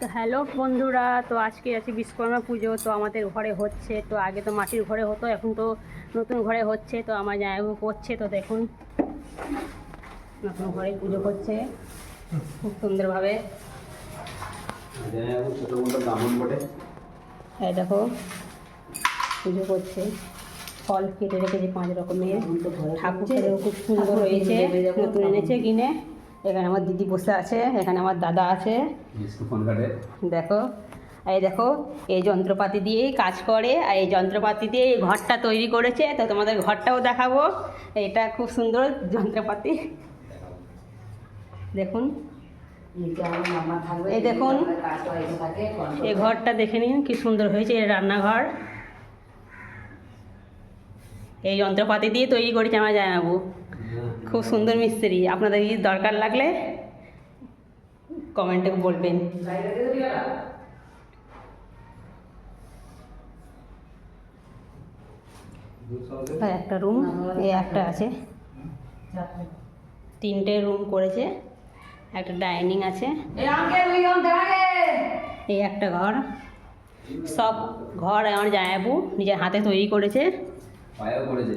তো হ্যালো বন্ধুরা, তো আজকে আছে বিশ্বকর্মা পুজো, তো আমাদের ঘরে হচ্ছে, তো আগে তো মাটির ঘরে হতো, এখন তো নতুন ঘরে হচ্ছে, তো আমার জামাইবাবু করছে, তো দেখুন। নতুন ঘরে পুজো করছে, খুব সুন্দরভাবে। এই দেখো, পুজো করছে। ফল কেটে রেখেছে পাঁচ রকমের। ঠাকুরেরও খুব সুন্দর হয়েছে, নতুন এনেছে কিনে। এখানে আমার দিদি বসে আছে, এখানে আমার দাদা আছে। দেখো, এই দেখো, এই যন্ত্রপাতি দিয়েই কাজ করে, আর এই যন্ত্রপাতি দিয়ে এই ঘরটা তৈরি করেছে। তো তোমাদের ঘরটাও দেখাবো। এটা খুব সুন্দর যন্ত্রপাতি। দেখুন। এই দেখুন, এই ঘরটা দেখে নিন কি সুন্দর হয়েছে, এই রান্নাঘর। এই যন্ত্রপাতি দিয়ে তৈরি করেছে আমার জামাইবাবু। খুব সুন্দর মিস্ত্রি। আপনাদের যদি দরকার লাগলে কমেন্টে বলবেন। একটা রুম এই একটা আছে। তিনটে রুম করেছে। একটা ডাইনিং আছে। এই একটা ঘর। সব ঘর আমার জায়াবু নিজের হাতে তৈরি করেছে। করেছে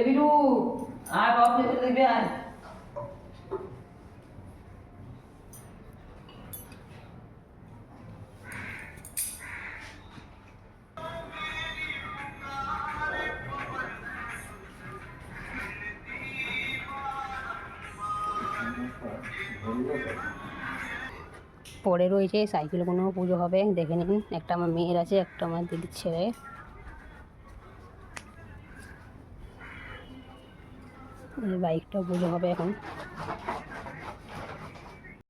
এবিরু আর বাপ নিতে দিবে আর পরে রয়েছে সাইকেলগুলো পুজো হবে? দেখে নিন, একটা আমার মেয়ের আছে, একটা আমার দিদির ছেলে। বাইকটা বোঝা হবে এখন।